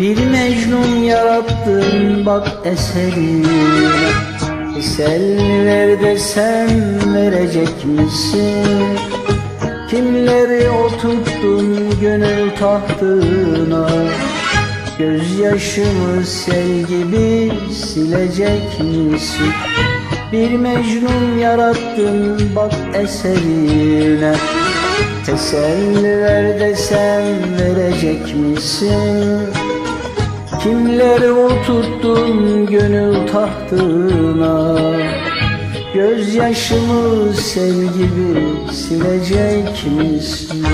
Bir Mecnun yarattın bak eserini Sel ver desem verecek misin? Kimleri oturttun gönül tahtına Gözyaşımı sel gibi silecek misin? Bir Mecnun yarattın bak eserine Teselli ver desem verecek misin? Kimleri oturttun gönül tahtına Gözyaşımı sel gibi silecek misin?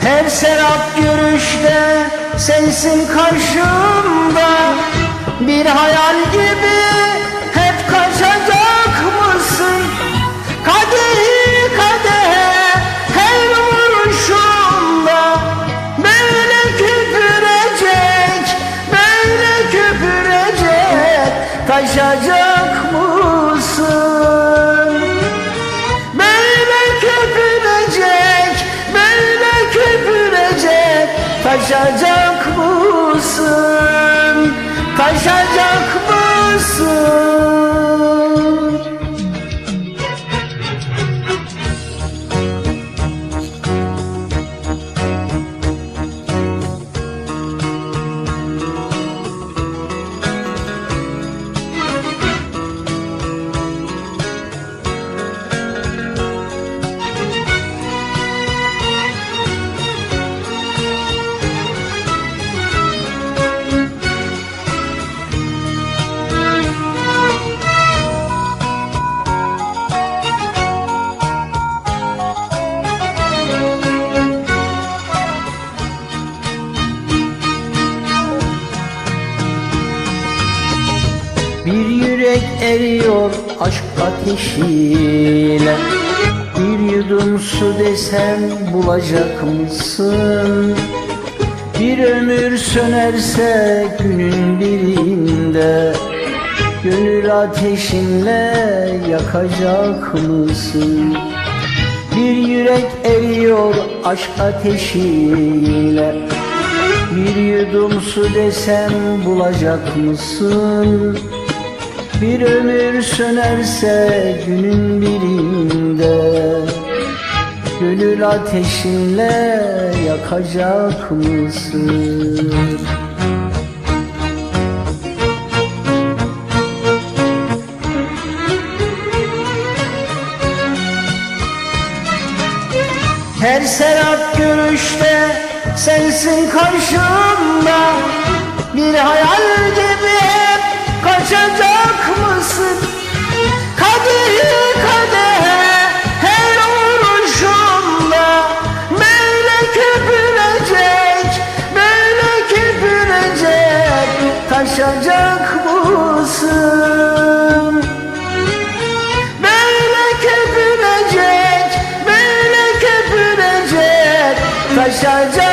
Her serap görüşte sensin karşımda Bir hayal gibi Taşacak mısın? Böyle köpürecek, böyle köpürecek Taşacak mısın, taşacak mısın? Bir yürek eriyor aşk ateşiyle Bir yudum su desem bulacak mısın? Bir ömür sönerse günün birinde Gönül ateşinle yakacak mısın? Bir yürek eriyor aşk ateşiyle Bir yudum su desem bulacak mısın? Bir ömür sönerse günün birinde Gönül ateşinle yakacak mısın? Her serap görüşte sensin karşımda Bir hayal Taşacak mısın? Böyle köpürecek, böyle köpürecek Taşacak?